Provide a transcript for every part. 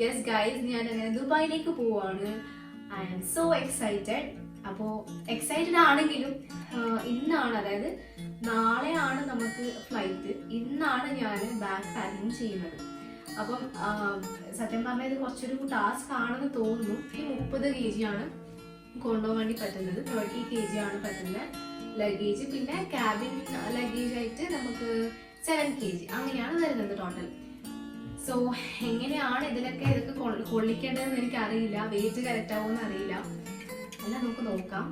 Yes guys ഞാൻ അങ്ങനെ ദുബായിലേക്ക് പോവാണ്. ഐ ആം സോ എക്സൈറ്റഡ് അപ്പോൾ എക്സൈറ്റഡ് ആണെങ്കിലും ഇന്നാണ് അതായത് നാളെയാണ് നമുക്ക് ഫ്ലൈറ്റ് ഇന്നാണ് ഞാൻ ബാഗ് പാക്കിങ് ചെയ്യുന്നത്. അപ്പം സത്യം പറഞ്ഞാൽ ഇത് കുറച്ചൊരു ടാസ്ക് ആണെന്ന് തോന്നുന്നു. ഈ മുപ്പത് കെ ജി ആണ് കൊണ്ടുപോകാൻ വേണ്ടി പറ്റുന്നത്. തേർട്ടി കെ ജി ആണ് പറ്റുന്ന ലഗേജ് പിന്നെ ക്യാബിൻ ലഗേജ് ആയിട്ട് നമുക്ക് സെവൻ കെ ജി അങ്ങനെയാണ് വരുന്നത് ടോട്ടൽ സോ എങ്ങനെയാണ് ഇതിലൊക്കെ ഇതൊക്കെ കൊള്ളിക്കേണ്ടതെന്ന് എനിക്ക് അറിയില്ല വെയിറ്റ് കറക്റ്റ് ആവുമെന്ന് അറിയില്ല. അല്ല നമുക്ക് നോക്കാം.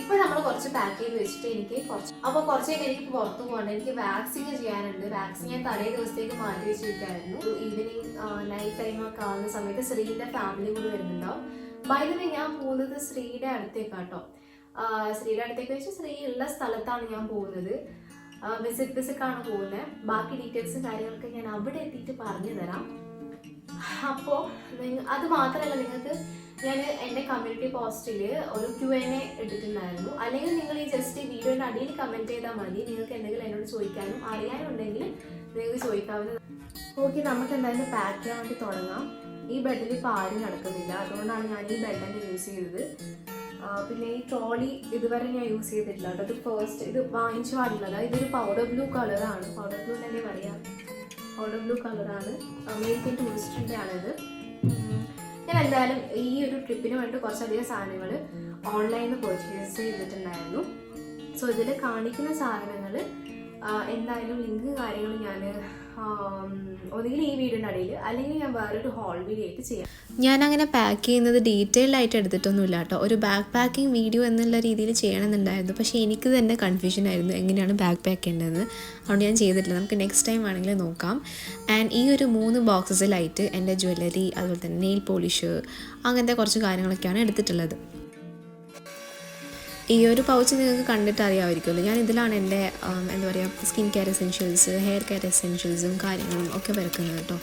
ഇപ്പൊ നമ്മൾ കുറച്ച് പാക്ക് ചെയ്ത് വെച്ചിട്ട് എനിക്ക് കുറച്ച് അപ്പൊ കുറച്ച് എനിക്ക് പുറത്തു പോകണ്ട. എനിക്ക് വാക്സിൻ ചെയ്യാനുണ്ട്. വാക്സിൻ ഞാൻ തലേ ദിവസത്തേക്ക് മാറ്റി വെച്ചിരിക്കായിരുന്നു ഈവനിങ് നൈറ്റ് ടൈം ഒക്കെ ആവുന്ന സമയത്ത് ശ്രീയുടെ ഫാമിലി കൂടി വരുന്നുണ്ടാവും ബൈ ഞാൻ പോകുന്നത് ശ്രീയുടെ അടുത്തേക്കാട്ടോ. ശ്രീയുടെ അടുത്തേക്ക് വെച്ച് ശ്രീ ഉള്ള സ്ഥലത്താണ് ഞാൻ പോകുന്നത്. വിസിറ്റ് വിസിറ്റാണ് പോകുന്നത് ബാക്കി ഡീറ്റെയിൽസും കാര്യങ്ങളൊക്കെ ഞാൻ അവിടെ എത്തിയിട്ട് പറഞ്ഞു തരാം. അപ്പോൾ അത് മാത്രമല്ല നിങ്ങൾക്ക് ഞാൻ എന്റെ കമ്മ്യൂണിറ്റി പോസ്റ്റിൽ ഒരു ക്യു എൻ എ ഇട്ടിട്ടുണ്ടായിരുന്നു. അല്ലെങ്കിൽ നിങ്ങൾ ഈ ജസ്റ്റ് വീഡിയോയുടെ അടിയിൽ കമന്റ് ചെയ്താൽ മതി. നിങ്ങൾക്ക് എന്തെങ്കിലും എന്നോട് ചോദിക്കാനും അറിയാനുണ്ടെങ്കിൽ നിങ്ങൾക്ക് ചോദിക്കാവുന്ന ഓക്കെ നമുക്ക് എന്തായാലും പാക്ക് ചെയ്യാൻ വേണ്ടി തുടങ്ങാം. ഈ ബെഡിൽ ഇപ്പോൾ ആരും നടക്കുന്നില്ല. അതുകൊണ്ടാണ് ഞാൻ ഈ ബെഡ് തന്നെ യൂസ് ചെയ്തത്. പിന്നെ ഈ ട്രോളി ഇതുവരെ ഞാൻ യൂസ് ചെയ്തിട്ടില്ല കേട്ടോ. ഇത് ഫസ്റ്റ് ഇത് വാങ്ങിച്ചു പാടില്ല ഇതൊരു പൗഡർ ബ്ലൂ കളറാണ് പൗഡർ ബ്ലൂ തന്നെ പറയാം. പൗഡർ ബ്ലൂ കളറാണ് അമേരിക്കൻ ടൂറിസ്റ്റിന്റെ ആണിത്. ഞാൻ എന്തായാലും ഈ ഒരു ട്രിപ്പിന് വേണ്ടി കുറച്ചധികം സാധനങ്ങൾ ഓൺലൈനിൽ പർച്ചേസ് ചെയ്തിട്ടുണ്ടായിരുന്നു. സോ ഇതിൽ കാണിക്കുന്ന സാധനങ്ങൾ എന്തായാലും ലിങ്ക് കാര്യങ്ങൾ ഞാൻ ഒന്നുകിൽ ഈ വീടിന്റെ അടിയിൽ അല്ലെങ്കിൽ ഞാൻ വേറൊരു ഹോൾ വീഡിയോ ആയിട്ട് ചെയ്യാം. ഞാൻ അങ്ങനെ പാക്ക് ചെയ്യുന്നത് ഡീറ്റെയിൽഡ് ആയിട്ട് എടുത്തിട്ടൊന്നുമില്ല കേട്ടോ. ഒരു ബാക്ക് പാക്കിംഗ് വീഡിയോ എന്നുള്ള രീതിയിൽ ചെയ്യണമെന്നുണ്ടായിരുന്നു. പക്ഷേ എനിക്ക് തന്നെ കൺഫ്യൂഷൻ ആയിരുന്നു എങ്ങനെയാണ് ബാക്ക് പാക്ക് ചെയ്യേണ്ടതെന്ന്. അതുകൊണ്ട് ഞാൻ ചെയ്തിട്ടില്ല. നമുക്ക് നെക്സ്റ്റ് ടൈം ആണെങ്കിൽ നോക്കാം. ആൻഡ് ഈ ഒരു മൂന്ന് ബോക്സസിലായിട്ട് എന്റെ ജ്വല്ലറി അതുപോലെ തന്നെ നെയിൽ പോളിഷ് അങ്ങനത്തെ കുറച്ച് കാര്യങ്ങളൊക്കെയാണ് എടുത്തിട്ടുള്ളത്. ഈ ഒരു പൗച്ച് നിങ്ങൾക്ക് കണ്ടിട്ട് അറിയാമായിരിക്കുമല്ലോ. ഞാൻ ഇതിലാണ് എന്റെ എന്താ പറയുക skin care essentials hair care എസെൻഷ്യൽസും കാര്യങ്ങളും ഒക്കെ വരക്കുന്നത് കേട്ടോ.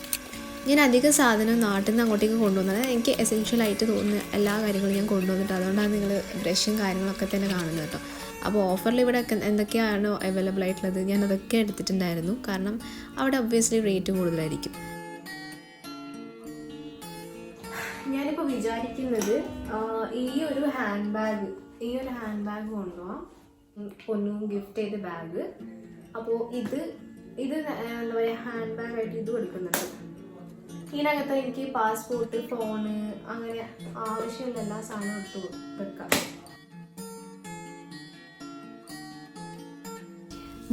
ഞാൻ അധിക സാധനം നാട്ടിൽ നിന്ന് അങ്ങോട്ടേക്ക് കൊണ്ടുവന്നത്. എനിക്ക് എസെൻഷ്യൽ ആയിട്ട് തോന്നുന്ന എല്ലാ കാര്യങ്ങളും ഞാൻ കൊണ്ടുവന്നിട്ട് അതുകൊണ്ടാണ് നിങ്ങൾ ബ്രഷും കാര്യങ്ങളൊക്കെ തന്നെ കാണുന്നത് കേട്ടോ. അപ്പോൾ ഓഫറിൽ ഇവിടെ എന്തൊക്കെയാണ് അവൈലബിൾ ആയിട്ടുള്ളത് ഞാൻ അതൊക്കെ എടുത്തിട്ടുണ്ടായിരുന്നു. കാരണം അവിടെ ഒബ്വിയസ്ലി റേറ്റ് കൂടുതലായിരിക്കും. ഞാനിപ്പോൾ വിചാരിക്കുന്നത് ഈ ഒരു ഹാൻഡ് ബാഗ് ഈ ഒരു ഹാൻഡ് ബാഗ് കൊണ്ടുപോകാം പൊന്നും ഗിഫ്റ്റ് ചെയ്ത ബാഗ് അപ്പോൾ ഇത് ഇത് എന്താ പറയുക ഹാൻഡ് ബാഗ് ഇത് കൊടുക്കുന്നുണ്ട്. ഇതിനകത്ത് എനിക്ക് പാസ്പോർട്ട് ഫോണ് അങ്ങനെ ആവശ്യമുള്ള എല്ലാ സാധനവും ഇട്ട് വെക്കാം.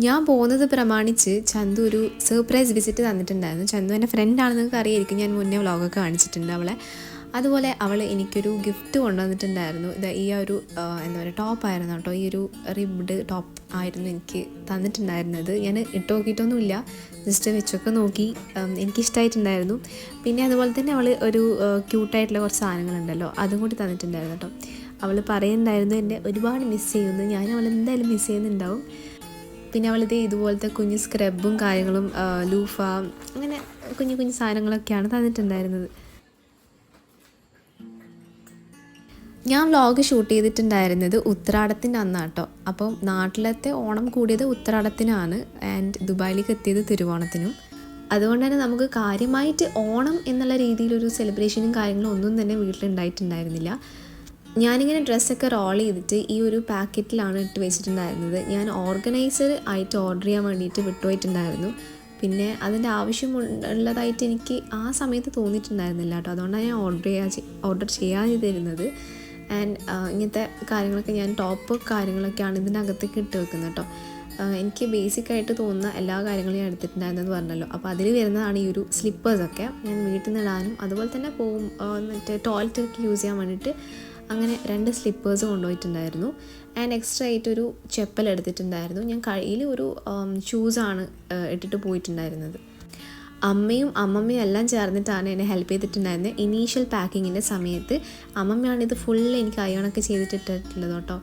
ഞാൻ പോകുന്നത് പ്രമാണിച്ച് ചന്തു ഒരു സർപ്രൈസ് വിസിറ്റ് തന്നിട്ടുണ്ടായിരുന്നു. ചന്തു എന്റെ ഫ്രണ്ടാണെന്ന് നിങ്ങൾക്ക് അറിയായിരിക്കും ഞാൻ മുന്നേ വ്ളോഗൊക്കെ കാണിച്ചിട്ടുണ്ട് അവളെ. അതുപോലെ അവൾ എനിക്കൊരു ഗിഫ്റ്റ് കൊണ്ടുവന്നിട്ടുണ്ടായിരുന്നു. ഇത് ഈ ഒരു എന്താ പറയുക ടോപ്പായിരുന്നു കേട്ടോ. ഈ ഒരു റിബ്ഡ് ടോപ്പ് ആയിരുന്നു എനിക്ക് തന്നിട്ടുണ്ടായിരുന്നത്. ഞാൻ ഇട്ട് നോക്കിയിട്ടൊന്നുമില്ല. ജസ്റ്റ് വെച്ചൊക്കെ നോക്കി എനിക്കിഷ്ടമായിട്ടുണ്ടായിരുന്നു പിന്നെ അതുപോലെ തന്നെ അവൾ ഒരു ക്യൂട്ടായിട്ടുള്ള കുറച്ച് സാധനങ്ങളുണ്ടല്ലോ അതും കൂടി തന്നിട്ടുണ്ടായിരുന്നു കേട്ടോ. അവൾ പറയുന്നുണ്ടായിരുന്നു എന്നെ ഒരുപാട് മിസ് ചെയ്യുന്നു. ഞാൻ അവൾ എന്തായാലും മിസ് ചെയ്യുന്നുണ്ടാവും. പിന്നെ അവൾ അവളിത് ഇതുപോലത്തെ കുഞ്ഞ് സ്ക്രബും കാര്യങ്ങളും ലൂഫ അങ്ങനെ കുഞ്ഞു കുഞ്ഞു സാധനങ്ങളൊക്കെയാണ് തന്നിട്ടുണ്ടായിരുന്നത്. ഞാൻ വ്ലോഗ് ഷൂട്ട് ചെയ്തിട്ടുണ്ടായിരുന്നത് ഉത്രാടത്തിന്റെ അന്നാട്ടോ. അപ്പം നാട്ടിലത്തെ ഓണം കൂടിയത് ഉത്രാടത്തിനാണ്. ആൻഡ് ദുബായിലേക്ക് എത്തിയത് തിരുവോണത്തിനും. അതുകൊണ്ട് തന്നെ നമുക്ക് കാര്യമായിട്ട് ഓണം എന്നുള്ള രീതിയിലൊരു സെലിബ്രേഷനും കാര്യങ്ങളും ഒന്നും തന്നെ വീട്ടിലുണ്ടായിട്ടുണ്ടായിരുന്നില്ല. ഞാനിങ്ങനെ ഡ്രസ്സൊക്കെ റോൾ ചെയ്തിട്ട് ഈ ഒരു പാക്കറ്റിലാണ് ഇട്ട് വെച്ചിട്ടുണ്ടായിരുന്നത്. ഞാൻ ഓർഗനൈസർ ആയിട്ട് ഓർഡർ ചെയ്യാൻ വേണ്ടിയിട്ട് വിട്ടുപോയിട്ടുണ്ടായിരുന്നു. പിന്നെ അതിന്റെ ആവശ്യമുള്ളതായിട്ട് എനിക്ക് ആ സമയത്ത് തോന്നിയിട്ടുണ്ടായിരുന്നില്ല കേട്ടോ. അതുകൊണ്ടാണ് ഞാൻ ഓർഡർ ചെയ്യാ ഓർഡർ ചെയ്യാതിരുന്നത്. ആൻഡ് ഇങ്ങനത്തെ കാര്യങ്ങളൊക്കെ ഞാൻ ടോപ്പ് കാര്യങ്ങളൊക്കെയാണ് ഇതിനകത്തേക്ക് ഇട്ട് വെക്കുന്നത് കേട്ടോ ആ, എനിക്ക് ബേസിക് ആയിട്ട് തോന്നുന്ന എല്ലാ കാര്യങ്ങളും ഞാൻ എടുത്തിട്ടുണ്ടായിരുന്നെന്ന് പറഞ്ഞല്ലോ. അപ്പോൾ അതിൽ വരുന്നതാണ് ഈ ഒരു സ്ലിപ്പേഴ്സൊക്കെ ഞാൻ വീട്ടിൽ നിന്ന് ഇടാനും അതുപോലെ തന്നെ ആ, മറ്റേ ടോയ്ലറ്റൊക്കെ യൂസ് ചെയ്യാൻ വേണ്ടിയിട്ട് അങ്ങനെ രണ്ട് സ്ലിപ്പേഴ്സ് കൊണ്ടുപോയിട്ടുണ്ടായിരുന്നു. ആൻഡ് എക്സ്ട്രാ ആയിട്ടൊരു ചെപ്പൽ എടുത്തിട്ടുണ്ടായിരുന്നു. ഞാൻ കയ്യിൽ ഒരു ഷൂസാണ് ഇട്ടിട്ട് പോയിട്ടുണ്ടായിരുന്നത്. അമ്മയും അമ്മമ്മയും എല്ലാം ചേർന്നിട്ടാണ് എന്നെ ഹെൽപ്പ് ചെയ്തിട്ടുണ്ടായിരുന്നത് ഇനീഷ്യൽ പാക്കിങ്ങിന്റെ സമയത്ത് അമ്മമ്മയാണ് ഇത് ഫുള്ള് എനിക്ക് അയണൊക്കെ ചെയ്തിട്ടിട്ടുള്ളത് കേട്ടോ.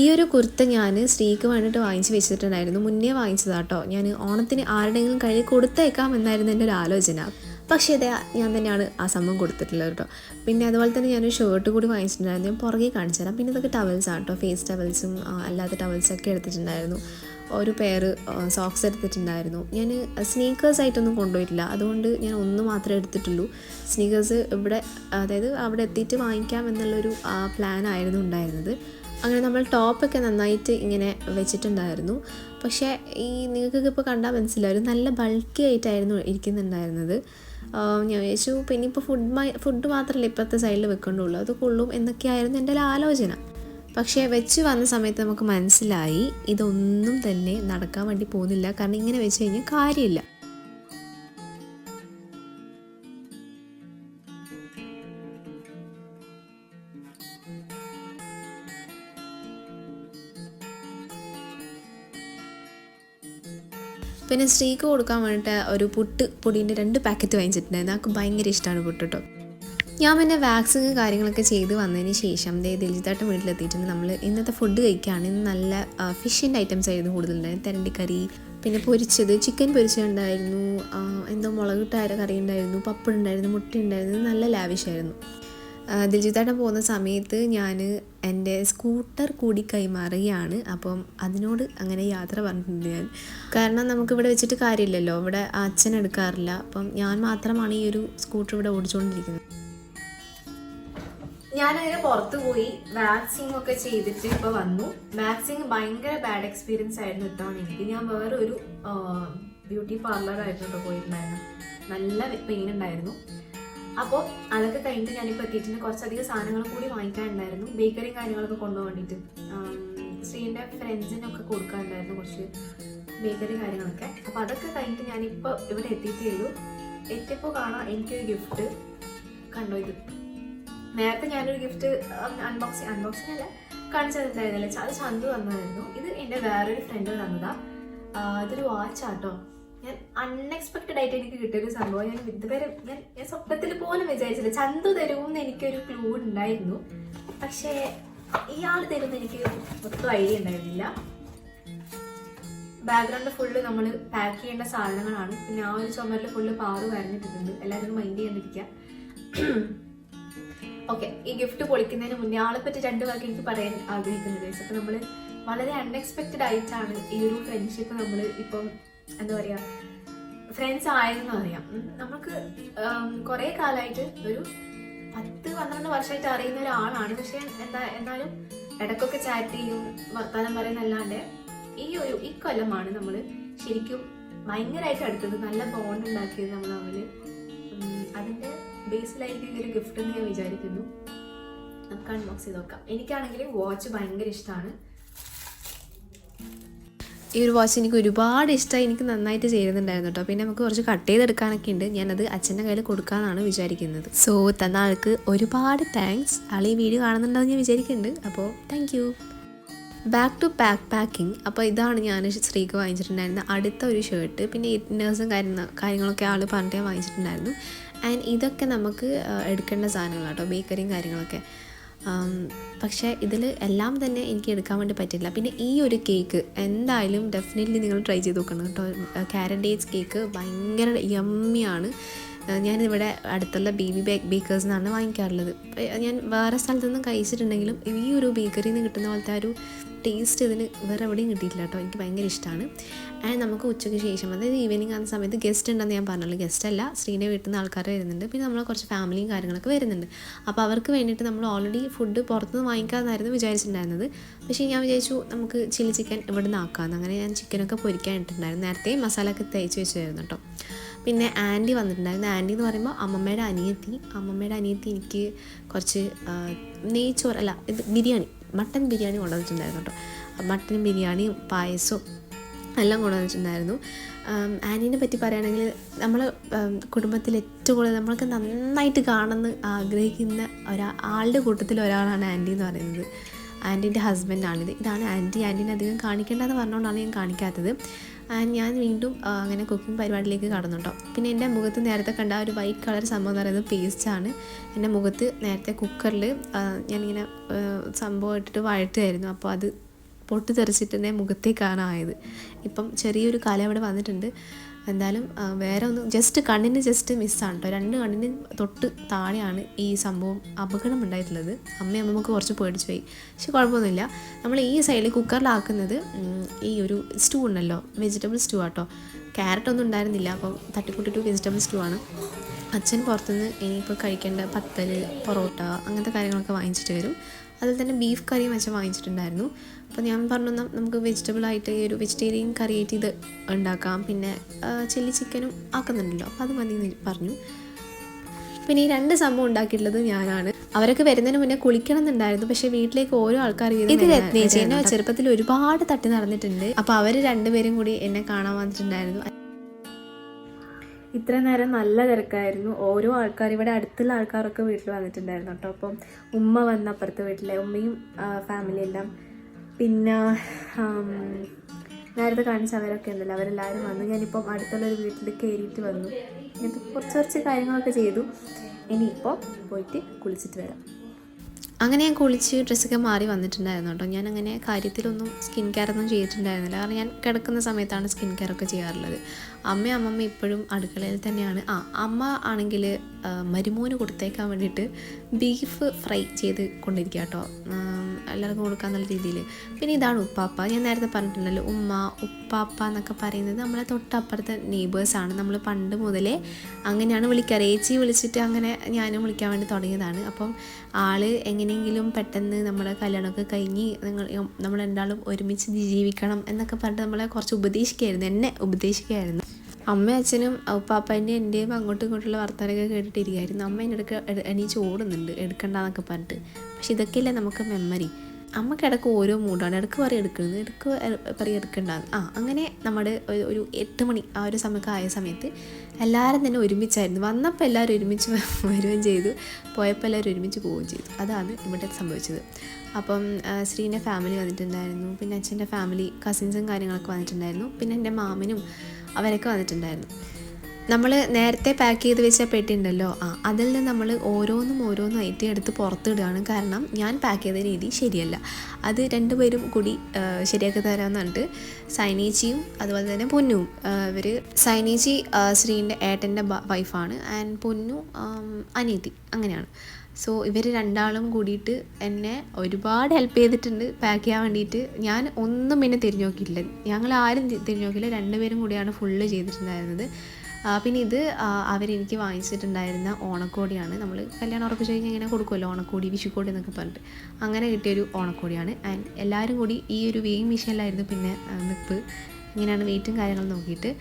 ഈ ഒരു കുർത്ത ഞാൻ സ്ത്രീക്ക് വേണ്ടിയിട്ട് വാങ്ങിച്ച് വെച്ചിട്ടുണ്ടായിരുന്നു. മുന്നേ വാങ്ങിച്ചതാട്ടോ ഞാൻ ഓണത്തിന് ആരുടെയെങ്കിലും കയ്യിൽ കൊടുത്തേക്കാം എന്നായിരുന്നു എന്റെ ഒരു ആലോചന. പക്ഷേ ഇതേ ഞാൻ തന്നെയാണ് ആ സംഭവം കൊടുത്തിട്ടുള്ളത് കേട്ടോ പിന്നെ അതുപോലെ തന്നെ ഞാനൊരു ഷർട്ട് കൂടി വാങ്ങിച്ചിട്ടുണ്ടായിരുന്നു. ഞാൻ പുറകെ കാണിച്ചു തരാം. പിന്നെ ഇതൊക്കെ ടവൽസാണ് കേട്ടോ ഫേസ് ടവൽസും അല്ലാത്ത ടവൽസൊക്കെ എടുത്തിട്ടുണ്ടായിരുന്നു. ഒരു പെയർ സോക്സ് എടുത്തിട്ടുണ്ടായിരുന്നു. ഞാൻ സ്നീക്കേഴ്സ് ആയിട്ടൊന്നും കൊണ്ടുപോയിട്ടില്ല. അതുകൊണ്ട് ഞാൻ ഒന്ന് മാത്രമേ എടുത്തിട്ടുള്ളൂ. സ്നീക്കേഴ്സ് ഇവിടെ അതായത് അവിടെ എത്തിയിട്ട് വാങ്ങിക്കാം എന്നുള്ളൊരു പ്ലാൻ ആയിരുന്നു ഉണ്ടായിരുന്നത്. അങ്ങനെ നമ്മൾ ടോപ്പൊക്കെ നന്നായിട്ട് ഇങ്ങനെ വെച്ചിട്ടുണ്ടായിരുന്നു. പക്ഷേ ഈ നിങ്ങൾക്കൊക്കെ ഇപ്പോൾ കണ്ടാൽ മനസ്സിലാവും നല്ല ബൾക്കി ആയിട്ടായിരുന്നു ഇരിക്കുന്നുണ്ടായിരുന്നത്. ഞാൻ വിചാരിച്ചു പിന്നെ ഇപ്പോൾ ഫുഡ് ഫുഡ് മാത്രമല്ല ഇപ്പോഴത്തെ സൈഡിൽ വെക്കേണ്ടുള്ളൂ. അത് കൊള്ളും എന്നൊക്കെയായിരുന്നു എന്റെ ആലോചന. പക്ഷേ വെച്ച് വന്ന സമയത്ത് നമുക്ക് മനസ്സിലായി ഇതൊന്നും തന്നെ നടക്കാൻ വേണ്ടി പോകുന്നില്ല. കാരണം ഇങ്ങനെ വെച്ച് കഴിഞ്ഞാൽ കാര്യമില്ല. പിന്നെ സ്ത്രീക്ക് കൊടുക്കാൻ വേണ്ടിയിട്ട് ഒരു പുട്ട് പൊടീന്റെ രണ്ട് പാക്കറ്റ് വാങ്ങിച്ചിട്ടുണ്ടായിരുന്നു. എനിക്ക് ഭയങ്കര ഇഷ്ടമാണ് പുട്ട് കേട്ടോ. ഞാൻ പിന്നെ വാക്സിങ് കാര്യങ്ങളൊക്കെ ചെയ്ത് വന്നതിന് ശേഷം ദേ ദിൽജിത്താട്ടം വീട്ടിലെത്തിയിട്ടുണ്ട്. നമ്മൾ ഇന്നത്തെ ഫുഡ് കഴിക്കുകയാണ്. ഇന്ന് നല്ല ഫിഷിന്റെ ഐറ്റംസ് ആയിരുന്നു കൂടുതലുണ്ടായിരുന്നു തെരണ്ടിക്കറി പിന്നെ പൊരിച്ചത് ചിക്കൻ പൊരിച്ചുണ്ടായിരുന്നു എന്തോ മുളകിട്ടായ കറി ഉണ്ടായിരുന്നു പപ്പടുണ്ടായിരുന്നു മുട്ട ഉണ്ടായിരുന്നു. നല്ല ലാവിഷായിരുന്നു ദിൽജിത്താട്ടം പോകുന്ന സമയത്ത് ഞാൻ എന്റെ സ്കൂട്ടർ കൂടി കൈമാറുകയാണ്. അപ്പം അതിനോട് അങ്ങനെ യാത്ര പറഞ്ഞിട്ടുണ്ട് ഞാൻ. കാരണം നമുക്കിവിടെ വെച്ചിട്ട് കാര്യമില്ലല്ലോ. ഇവിടെ അച്ഛൻ എടുക്കാറില്ല. അപ്പം ഞാൻ മാത്രമാണ് ഈ ഒരു സ്കൂട്ടർ ഇവിടെ ഓടിച്ചുകൊണ്ടിരിക്കുന്നത്. ഞാനങ്ങനെ പുറത്തു പോയി വാക്സിങ് ഒക്കെ ചെയ്തിട്ട് ഇപ്പൊ വന്നു. വാക്സിങ് ഭയങ്കര ബാഡ് എക്സ്പീരിയൻസ് ആയിരുന്നു ഇത്തവണ എനിക്ക്. ഞാൻ വേറെ ഒരു ബ്യൂട്ടി പാർലറായിരുന്നു പോയിട്ടുണ്ടായിരുന്നു നല്ല പെയിൻ ഉണ്ടായിരുന്നു. അപ്പോൾ അതൊക്കെ കഴിഞ്ഞിട്ട് ഞാനിപ്പോൾ എത്തിയിട്ടുണ്ട്. കുറച്ചധികം സാധനങ്ങൾ കൂടി വാങ്ങിക്കാനുണ്ടായിരുന്നു. ബേക്കറിയും കാര്യങ്ങളൊക്കെ കൊണ്ടുപോകാൻ വേണ്ടിയിട്ട് ശ്രീന്റെ ഫ്രണ്ട്സിനൊക്കെ കൊടുക്കാനുണ്ടായിരുന്നു കുറച്ച് ബേക്കറി കാര്യങ്ങളൊക്കെ. അപ്പോൾ അതൊക്കെ കഴിഞ്ഞിട്ട് ഞാനിപ്പോൾ ഇവിടെ എത്തിയിട്ടേ ഉള്ളൂ. എത്തിയപ്പോൾ കാണാം. എനിക്കൊരു ഗിഫ്റ്റ് കണ്ടോ ഇത്? നേരത്തെ ഞാനൊരു ഗിഫ്റ്റ് അൺബോക്സിങ് അൺബോക്സിങ് അല്ല കാണിച്ചു തന്നിട്ടുണ്ടായിരുന്നില്ല അത് ചന്തു തന്നതായിരുന്നു. ഇത് എന്റെ വേറൊരു ഫ്രണ്ട് തന്നതാണ് ഇതൊരു വാച്ചാട്ടോ ഞാൻ അൺഎക്സ്പെക്റ്റഡ് ആയിട്ട് എനിക്ക് കിട്ടിയൊരു സംഭവം. ഞാൻ ഇതുവരെ ഞാൻ ഞാൻ സ്വപ്നത്തിൽ പോലും വിചാരിച്ചില്ല. ചന്തു തരുമെന്ന് എനിക്കൊരു ക്ലൂ ഉണ്ടായിരുന്നു. പക്ഷേ ഇയാൾ തരുമെന്ന് എനിക്ക് ഒട്ടും ഐഡിയ ഉണ്ടായിരുന്നില്ല. ബാക്ക്ഗ്രൗണ്ട് ഫുള്ള് നമ്മൾ പാക്ക് ചെയ്യേണ്ട സാധനങ്ങളാണ്. പിന്നെ ആ ഒരു ചുമരിൽ ഫുള്ള് പാറ് വരഞ്ഞിട്ടുണ്ട് എല്ലാവരും മൈൻഡ് ചെയ്യാണ്ടിരിക്കുക ഓക്കെ ഈ ഗിഫ്റ്റ് പൊളിക്കുന്നതിന് മുന്നേ ആളെ പറ്റി രണ്ട് വാക്ക് എനിക്ക് പറയാൻ ആഗ്രഹിക്കുന്നത് അപ്പൊ നമ്മൾ വളരെ അൺഎക്സ്പെക്റ്റഡ് ആയിട്ടാണ് ഈ ഒരു ഫ്രണ്ട്ഷിപ്പ് നമ്മൾ ഇപ്പം എന്താ പറയാ ഫ്രണ്ട്സ് ആയിരുന്നു അറിയാം. നമുക്ക് കുറേ കാലമായിട്ട് ഒരു പത്ത് പന്ത്രണ്ട് വർഷമായിട്ട് അറിയുന്ന ഒരാളാണ്. പക്ഷെ എന്താ എന്നാലും ഇടക്കൊക്കെ ചാറ്റ് ചെയ്യും വർത്താനം പറയുന്നല്ലാണ്ട് ഈ ഒരു ഈ കൊല്ലമാണ് നമ്മൾ ശരിക്കും ഭയങ്കരമായിട്ട് അടുത്തത്. നല്ല ബോണ്ട് ഉണ്ടാക്കിയത് നമ്മൾ തമ്മിൽ അതിന്റെ ബേസിലായിരിക്കും ഒരു ഗിഫ്റ്റ് എന്ന് ഞാൻ വിചാരിക്കുന്നു. നമുക്ക് അൺബോക്സ് ചെയ്ത് നോക്കാം. എനിക്കാണെങ്കിൽ വാച്ച് ഭയങ്കര ഇഷ്ടമാണ് ഈ ഒരു വാച്ച് എനിക്ക് ഒരുപാട് ഇഷ്ടമായി എനിക്ക് നന്നായിട്ട് ചേരുന്നുണ്ടായിരുന്നു കേട്ടോ പിന്നെ നമുക്ക് കുറച്ച് കട്ട് ചെയ്തെടുക്കാനൊക്കെ ഉണ്ട്. ഞാനത് അച്ഛന്റെ കയ്യിൽ കൊടുക്കാമെന്നാണ് വിചാരിക്കുന്നത്. സോ തന്ന ആൾക്ക് ഒരുപാട് താങ്ക്സ് ആൾ ഈ വീഡിയോ കാണുന്നുണ്ടെന്ന് ഞാൻ വിചാരിക്കുന്നുണ്ട് അപ്പോൾ thank back to pack packing അപ്പോൾ ഇതാണ് ഞാൻ സ്ത്രീക്ക് വാങ്ങിച്ചിട്ടുണ്ടായിരുന്ന. അടുത്ത ഒരു ഷർട്ട് പിന്നെ ഇന്നേഴ്സും കാര്യങ്ങൾ കാര്യങ്ങളൊക്കെ ആൾ പറഞ്ഞിട്ട് വാങ്ങിച്ചിട്ടുണ്ടായിരുന്നു. ആൻഡ് ഇതൊക്കെ നമുക്ക് എടുക്കേണ്ട സാധനങ്ങളാണ് കേട്ടോ ബേക്കറിയും കാര്യങ്ങളൊക്കെ. പക്ഷേ ഇതിൽ എല്ലാം തന്നെ എനിക്ക് എടുക്കാൻ വേണ്ടി പറ്റില്ല പിന്നെ ഈ ഒരു കേക്ക് എന്തായാലും ഡെഫിനറ്റ്ലി നിങ്ങൾ ട്രൈ ചെയ്ത് നോക്കണം കേട്ടോ. ഡേറ്റ്സ് കേക്ക് ഭയങ്കര യമ്മിയാണ് ഞാനിവിടെ അടുത്തുള്ള ബേബി ബേക്ക് ബേക്കേഴ്സ് നിന്നാണ് വാങ്ങിക്കാറുള്ളത്. ഞാൻ വേറെ സ്ഥലത്തുനിന്നും കഴിച്ചിട്ടുണ്ടെങ്കിലും ഈ ഒരു ബേക്കറിയിൽ നിന്ന് കിട്ടുന്ന പോലത്തെ ഒരു ടേസ്റ്റ് ഇതിന് വേറെ എവിടെയും കിട്ടിയിട്ടില്ല കേട്ടോ. എനിക്ക് ഭയങ്കര ഇഷ്ടമാണ് ആൻഡ് നമുക്ക് ഉച്ചയ്ക്ക് ശേഷം അതായത് ഈവനിങ് ആകുന്ന സമയത്ത് ഗസ്റ്റ് ഉണ്ടെന്ന് ഞാൻ പറഞ്ഞല്ലോ. ഗസ്റ്റ് അല്ല ശ്രീന്റെ വീട്ടിൽ നിന്ന് ആൾക്കാർ വരുന്നുണ്ട്. പിന്നെ നമ്മൾ കുറച്ച് ഫാമിലിയും കാര്യങ്ങളൊക്കെ വരുന്നുണ്ട്. അപ്പോൾ അവർക്ക് വേണ്ടിയിട്ട് നമ്മൾ ഓൾറെഡി ഫുഡ് പുറത്തുനിന്ന് വാങ്ങിക്കാമെന്നായിരുന്നു വിചാരിച്ചിട്ടുണ്ടായിരുന്നത്. പക്ഷേ ഞാൻ വിചാരിച്ചു നമുക്ക് ചില്ലി ചിക്കൻ ഇവിടെ നിന്ന് അങ്ങനെ ഞാൻ ചിക്കനൊക്കെ പൊരിക്കാൻ ഇട്ടിട്ടുണ്ടായിരുന്നു. നേരത്തെ മസാല ഒക്കെ തേച്ച് വെച്ചായിരുന്നു കേട്ടോ. പിന്നെ ആന്റി വന്നിട്ടുണ്ടായിരുന്നു. ആന്റി എന്ന് പറയുമ്പോൾ അമ്മമ്മയുടെ അനിയത്തി. അമ്മമ്മയുടെ അനിയത്തി എനിക്ക് കുറച്ച് നെയ്ച്ചോറ് അല്ല ഇത് ബിരിയാണി. മട്ടൻ ബിരിയാണി കൊണ്ടുവന്നിട്ടുണ്ടായിരുന്നു കേട്ടോ. മട്ടൻ ബിരിയാണിയും പായസവും എല്ലാം കൊണ്ടുവന്നിട്ടുണ്ടായിരുന്നു. ആനീനെ പറ്റി പറയുകയാണെങ്കിൽ നമ്മൾ കുടുംബത്തിൽ ഏറ്റവും കൂടുതൽ നമ്മൾക്ക് നന്നായിട്ട് കാണുന്ന ആഗ്രഹിക്കുന്ന ഒരാ ആളുടെ കൂട്ടത്തിൽ ഒരാളാണ് ആന്റി എന്ന് പറയുന്നത്. ആന്റീന്റെ ഹസ്ബൻഡാണിത്. ഇതാണ് ആന്റി. ആന്റീനെ അധികം കാണിക്കേണ്ടതെന്ന് പറഞ്ഞുകൊണ്ടാണ് ഞാൻ കാണിക്കാത്തത്. ഞാൻ വീണ്ടും അങ്ങനെ കുക്കിംഗ് പരിപാടിയിലേക്ക് കടന്നു കേട്ടോ പിന്നെ എന്റെ മുഖത്ത് നേരത്തെ കണ്ട ഒരു വൈറ്റ് കളർ സംഭവം എന്ന് പറയുന്നത് പേസ്റ്റാണ്. എന്റെ മുഖത്ത് നേരത്തെ കുക്കറിൽ ഞാനിങ്ങനെ സംഭവം ഇട്ടിട്ട് വഴറ്റുമായിരുന്നു അപ്പോൾ അത് പൊട്ടിത്തെറിച്ചിട്ട് എന്റെ മുഖത്തേക്കാണ് ആയത്. ഇപ്പം ചെറിയൊരു കല അവിടെ വന്നിട്ടുണ്ട്. എന്തായാലും വേറെ ഒന്ന് ജസ്റ്റ് കണ്ണിന് ജസ്റ്റ് മിസ്സാണ് കേട്ടോ രണ്ട് കണ്ണിന് തൊട്ട് താഴെയാണ് ഈ സംഭവം അപകടം ഉണ്ടായിട്ടുള്ളത്. അമ്മയും അമ്മമ്മക്ക് കുറച്ച് പേടിച്ച് പോയി. പക്ഷെ കുഴപ്പമൊന്നുമില്ല. നമ്മൾ ഈ സൈഡിൽ കുക്കറിലാക്കുന്നത് ഈ ഒരു സ്റ്റൂ ഉണ്ടല്ലോ വെജിറ്റബിൾ സ്റ്റൂ ആട്ടോ ക്യാരറ്റ് ഒന്നും ഉണ്ടായിരുന്നില്ല. അപ്പം തട്ടിക്കൂട്ടിട്ട് വെജിറ്റബിൾ സ്റ്റൂ ആണ്. അച്ഛൻ പുറത്തുനിന്ന് ഇനിയിപ്പോൾ കഴിക്കേണ്ട പത്തൽ പൊറോട്ട അങ്ങനത്തെ കാര്യങ്ങളൊക്കെ വാങ്ങിച്ചിട്ട് വരും. അതിൽ തന്നെ ബീഫ് കറിയും അച്ഛൻ വാങ്ങിച്ചിട്ടുണ്ടായിരുന്നു. അപ്പോൾ ഞാൻ പറഞ്ഞു "നം- നമുക്ക് വെജിറ്റബിൾ ആയിട്ട് ഈ ഒരു വെജിറ്റേറിയൻ കറി ആയിട്ട് ഇത് ഉണ്ടാക്കാം. പിന്നെ ചില്ലി ചിക്കനും ആക്കുന്നുണ്ടല്ലോ. അപ്പോൾ അത് മതി എന്ന് പറഞ്ഞു. പിന്നെ ഈ രണ്ട് സംഭവം ഉണ്ടാക്കിയിട്ടുള്ളത് ഞാനാണ്. അവരൊക്കെ വരുന്നതിന് മുന്നേ കുളിക്കണം എന്നുണ്ടായിരുന്നു. പക്ഷെ വീട്ടിലേക്ക് ഓരോ ആൾക്കാർ ഇത് രത്നേച്ചി എന്നെ ചെറുപ്പത്തിൽ ഒരുപാട് തട്ടി നടന്നിട്ടുണ്ട്. അപ്പോൾ അവർ രണ്ടുപേരും കൂടി എന്നെ കാണാൻ വന്നിട്ടുണ്ടായിരുന്നു. ഇത്ര നേരം നല്ല തിരക്കായിരുന്നു. ഓരോ ആൾക്കാർ ഇവിടെ അടുത്തുള്ള ആൾക്കാരൊക്കെ വീട്ടിൽ വന്നിട്ടുണ്ടായിരുന്നു കേട്ടോ. അപ്പം ഉമ്മ വന്ന അപ്പുറത്തെ വീട്ടിലെ ഉമ്മയും ഫാമിലി എല്ലാം. പിന്നെ നേരത്തെ കാണിച്ച അവരൊക്കെ ഉണ്ടല്ലോ. അവരെല്ലാവരും വന്നു. ഞാനിപ്പം അടുത്തുള്ളൊരു വീട്ടിൽ കയറിയിട്ട് വന്നു. ഇങ്ങനത്തെ കുറച്ച് കുറച്ച് കാര്യങ്ങളൊക്കെ ചെയ്തു. ഇനിയിപ്പോൾ പോയിട്ട് കുളിച്ചിട്ട് വരാം. അങ്ങനെ ഞാൻ കുളിച്ച് ഡ്രസ്സൊക്കെ മാറി വന്നിട്ടുണ്ടായിരുന്നു കേട്ടോ. ഞാൻ അങ്ങനെ കാര്യത്തിലൊന്നും സ്കിൻ കെയർ ഒന്നും ചെയ്തിട്ടുണ്ടായിരുന്നില്ല. കാരണം ഞാൻ കിടക്കുന്ന സമയത്താണ് സ്കിൻ കെയർ ഒക്കെ ചെയ്യാറുള്ളത്. അമ്മയും അമ്മമ്മ ഇപ്പോഴും അടുക്കളയിൽ തന്നെയാണ്. ആ അമ്മ ആണെങ്കിൽ മരുമോന് കൊടുത്തേക്കാൻ വേണ്ടിയിട്ട് ബീഫ് ഫ്രൈ ചെയ്ത് കൊണ്ടിരിക്കുക കേട്ടോ. എല്ലാവർക്കും കൊടുക്കാൻ നല്ല രീതിയിൽ. പിന്നെ ഇതാണ് ഉപ്പാപ്പ. ഞാൻ നേരത്തെ പറഞ്ഞിട്ടുണ്ടല്ലോ ഉമ്മ ഉപ്പാപ്പ എന്നൊക്കെ പറയുന്നത് നമ്മളെ തൊട്ടപ്പുറത്തെ നെയ്ബേഴ്സാണ് നമ്മൾ പണ്ട് മുതലേ അങ്ങനെയാണ് വിളിക്കാറ്. ഏച്ചി വിളിച്ചിട്ട് അങ്ങനെ ഞാനും വിളിക്കാൻ വേണ്ടി തുടങ്ങിയതാണ്. അപ്പം ആൾ എങ്ങനെയെങ്കിലും പെട്ടെന്ന് നമ്മുടെ കല്യാണമൊക്കെ കഴിഞ്ഞ് നിങ്ങൾ നമ്മൾ എന്താളും ഒരുമിച്ച് ജീവിക്കണം എന്നൊക്കെ പറഞ്ഞിട്ട് നമ്മളെ കുറച്ച് ഉപദേശിക്കുകയായിരുന്നു എന്നെ ഉപദേശിക്കുകയായിരുന്നു. അമ്മ അച്ഛനും ഉപ്പാപ്പന്റെയും എന്റെയും അങ്ങോട്ടും ഇങ്ങോട്ടുള്ള വർത്തമാനമൊക്കെ കേട്ടിട്ടിരിക്കുകയായിരുന്നു. അമ്മ എന്റെ അടുക്ക എ- എണീച്ച് ഓടുന്നുണ്ട് എടുക്കണ്ടെന്നൊക്കെ പറഞ്ഞിട്ട്. പക്ഷെ ഇതൊക്കെയല്ലേ നമുക്ക് മെമ്മറി അമ്മയ്ക്ക് ഇടയ്ക്ക് ഓരോ മൂഡാണ്. ഇടയ്ക്ക് പറയും എടുക്കുന്നത് ഇടയ്ക്ക് പറയും എടുക്കണ്ടെന്ന്. ആ അങ്ങനെ നമ്മുടെ ഒരു- എട്ട് മണി ആ ഒരു സമയമൊക്കെ ആയ സമയത്ത് എല്ലാവരും തന്നെ ഒരുമിച്ചായിരുന്നു. വന്നപ്പോൾ എല്ലാവരും ഒരുമിച്ച് വരികയും ചെയ്തു. പോയപ്പോൾ എല്ലാവരും ഒരുമിച്ച് പോവുകയും ചെയ്തു. അതാണ് ഇവിടെ സംഭവിച്ചത്. അപ്പം ശ്രീന്റെ ഫാമിലി വന്നിട്ടുണ്ടായിരുന്നു. പിന്നെ അച്ഛന്റെ ഫാമിലി കസിൻസും കാര്യങ്ങളൊക്കെ വന്നിട്ടുണ്ടായിരുന്നു. പിന്നെ എന്റെ മാമനും അവരൊക്കെ വന്നിട്ടുണ്ടായിരുന്നു. നമ്മൾ നേരത്തെ പാക്ക് ചെയ്ത് വെച്ച പെട്ടി ഉണ്ടല്ലോ ആ അതിൽ നിന്ന് നമ്മൾ ഓരോന്നും ഓരോന്നും ഐറ്റം എടുത്ത് പുറത്തിടുകയാണ്. കാരണം ഞാൻ പാക്ക് ചെയ്ത രീതി ശരിയല്ല. അത് രണ്ടുപേരും കൂടി ശരിയാക്കി തരാമെന്ന് പറഞ്ഞിട്ട് സൈനീച്ചിയും അതുപോലെ തന്നെ പൊന്നുവും ഇവർ സൈനേച്ചി ശ്രീന്റെ ഏട്ടന്റെ വൈഫാണ് ആൻഡ് പൊന്നു അനീതി അങ്ങനെയാണ്. സോ ഇവർ രണ്ടാളും കൂടിയിട്ട് എന്നെ ഒരുപാട് ഹെൽപ്പ് ചെയ്തിട്ടുണ്ട് പാക്ക് ചെയ്യാൻ വേണ്ടിയിട്ട്. ഞാൻ ഒന്നും പിന്നെ തിരിഞ്ഞു നോക്കിയിട്ടില്ല. ഞങ്ങൾ ആരും തിരിഞ്ഞു നോക്കിയില്ല. രണ്ടുപേരും കൂടിയാണ് ഫുള്ള് ചെയ്തിട്ടുണ്ടായിരുന്നത്. പിന്നെ ഇത് അവരെനിക്ക് വാങ്ങിച്ചിട്ടുണ്ടായിരുന്ന ഓണക്കോടിയാണ്. നമ്മൾ കല്യാണം ഉറപ്പിച്ച് കഴിഞ്ഞാൽ ഇങ്ങനെ കൊടുക്കുമല്ലോ ഓണക്കോടി വിഷുക്കോടി എന്നൊക്കെ പറഞ്ഞിട്ട്. അങ്ങനെ കിട്ടിയൊരു ഓണക്കോടിയാണ്. ആൻഡ് എല്ലാവരും കൂടി ഈ ഒരു വെയിങ് മെഷീനിലായിരുന്നു പിന്നെ നിൽപ്പ് ഇങ്ങനെയാണ് വെയിറ്റും കാര്യങ്ങളും നോക്കിയിട്ട്.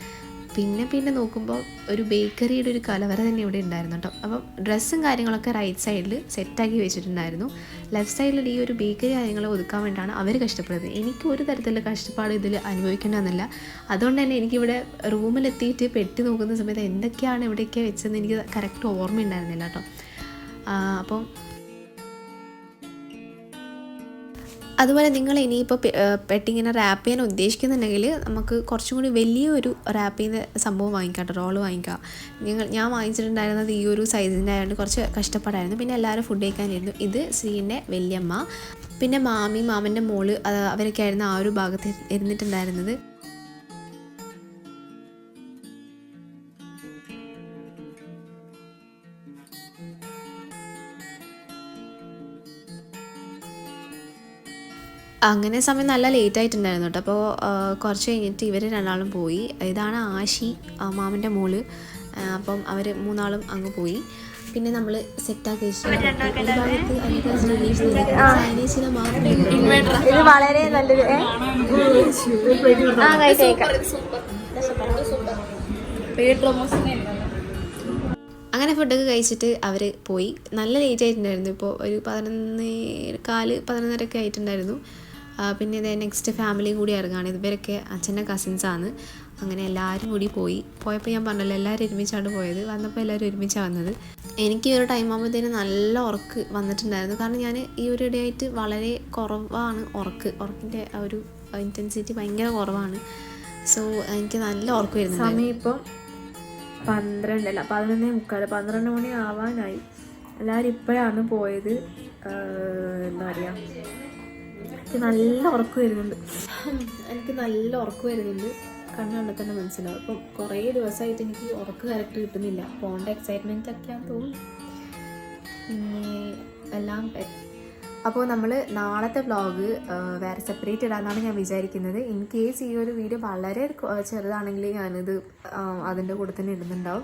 പിന്നെ പിന്നെ നോക്കുമ്പോൾ ഒരു ബേക്കറിയുടെ ഒരു കലവറ തന്നെ ഇവിടെ ഉണ്ടായിരുന്നു കേട്ടോ. അപ്പം ഡ്രസ്സും കാര്യങ്ങളൊക്കെ റൈറ്റ് സൈഡിൽ സെറ്റാക്കി വെച്ചിട്ടുണ്ടായിരുന്നു. ലെഫ്റ്റ് സൈഡിൽ ഈ ഒരു ബേക്കറി കാര്യങ്ങൾ ഒതുക്കാൻ വേണ്ടിയിട്ടാണ് അവർ കഷ്ടപ്പെടുന്നത്. എനിക്ക് ഒരു തരത്തിലുള്ള കഷ്ടപ്പാട് ഇതിൽ അനുഭവിക്കേണ്ടതെന്നില്ല. അതുകൊണ്ട് തന്നെ എനിക്കിവിടെ റൂമിലെത്തിയിട്ട് പെട്ടി നോക്കുന്ന സമയത്ത് എന്തൊക്കെയാണ് ഇവിടെയൊക്കെ വെച്ചതെന്ന് എനിക്ക് കറക്റ്റ് ഓർമ്മയുണ്ടായിരുന്നില്ല കേട്ടോ. അപ്പം അതുപോലെ നിങ്ങൾ ഇനിയിപ്പോൾ പെട്ടിങ്ങനെ റാപ്പ് ചെയ്യാൻ ഉദ്ദേശിക്കുന്നുണ്ടെങ്കിൽ നമുക്ക് കുറച്ചും കൂടി വലിയൊരു റാപ്പ് ചെയ്യുന്ന സംഭവം വാങ്ങിക്കാം കേട്ടോ റോൾ വാങ്ങിക്കാം. നിങ്ങൾ ഞാൻ വാങ്ങിച്ചിട്ടുണ്ടായിരുന്നത് ഈ ഒരു സൈസിന്റെ ആയതുകൊണ്ട് കുറച്ച് കഷ്ടപ്പാടായിരുന്നു. പിന്നെ എല്ലാവരും ഫുഡ് കഴിക്കാനിരുന്നു. ഇത് ശ്രീന്റെ വലിയമ്മ. പിന്നെ മാമി മാമന്റെ മോൾ അവരൊക്കെ ആയിരുന്നു ആ ഒരു ഭാഗത്ത് ഇരുന്നിട്ടുണ്ടായിരുന്നത്. അങ്ങനെ സമയം നല്ല ലേറ്റ് ആയിട്ടുണ്ടായിരുന്നു കേട്ടോ അപ്പോൾ കുറച്ച് കഴിഞ്ഞിട്ട് ഇവർ രണ്ടാളും പോയി. ഇതാണ് ആശി ആ, മാമന്റെ മോൾ. അപ്പം അവർ മൂന്നാളും അങ്ങ് പോയി. പിന്നെ നമ്മൾ സെറ്റാക്കി ഇത് വളരെ നല്ലൊരു അങ്ങനെ ഫുഡൊക്കെ കഴിച്ചിട്ട് അവർ പോയി. നല്ല ലേറ്റ് ആയിട്ടുണ്ടായിരുന്നു. ഇപ്പോൾ ഒരു പതിനൊന്ന് കാൽ പതിനൊന്നരയൊക്കെ ആയിട്ടുണ്ടായിരുന്നു. പിന്നെ ഇതേ നെക്സ്റ്റ് ഫാമിലിയും കൂടി ഇറങ്ങുകയാണ് ഇവരൊക്കെ അച്ഛന്റെ കസിൻസാണ് അങ്ങനെ എല്ലാവരും കൂടി പോയി. പോയപ്പോൾ ഞാൻ പറഞ്ഞല്ലോ എല്ലാവരും ഒരുമിച്ചാണ് പോയത്. വന്നപ്പോൾ എല്ലാവരും ഒരുമിച്ചാണ് വന്നത്. എനിക്ക് ഈ ഒരു ടൈം ആകുമ്പോഴത്തേന് നല്ല ഉറക്ക് വന്നിട്ടുണ്ടായിരുന്നു. കാരണം ഞാൻ ഈ ഒരു ഇടയായിട്ട് വളരെ കുറവാണ് ഉറക്ക്. ഉറക്കിന്റെ ആ ഒരു ഇന്റൻസിറ്റി ഭയങ്കര കുറവാണ്. സോ എനിക്ക് നല്ല ഉറക്കം വരുന്നത് സമയം ഇപ്പം പന്ത്രണ്ടല്ല പതിനൊന്നേ മുക്കാൽ പന്ത്രണ്ട് മണി ആവാനായി. എല്ലാവരും ഇപ്പോഴാണ് പോയത്. എന്താ പറയുക എനിക്ക് നല്ല ഉറക്കം വരുന്നുണ്ട്. എനിക്ക് നല്ല ഉറക്കം വരുന്നുണ്ട്. കണ്ണുകൊണ്ട് തന്നെ മനസ്സിലാവും. അപ്പം കുറേ ദിവസമായിട്ട് എനിക്ക് ഉറക്ക് കറക്റ്റ് കിട്ടുന്നില്ല. പോകേണ്ട എക്സൈറ്റ്മെന്റ് ഒക്കെയാന്ന് തോന്നുന്നു. പിന്നെ എല്ലാം അപ്പോൾ നമ്മൾ നാളത്തെ വ്ളോഗ് വേറെ സെപ്പറേറ്റ് ഇടാമെന്നാണ് ഞാൻ വിചാരിക്കുന്നത്. ഇൻ കേസ് ഈ ഒരു വീഡിയോ വളരെ ചെറുതാണെങ്കിൽ ഞാനിത് അതിന്റെ കൂടെ തന്നെ ഇടുന്നുണ്ടാവും.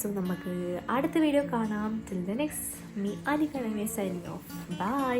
സോ നമുക്ക് അടുത്ത വീഡിയോ കാണാം. Till the next me Ali signing off bye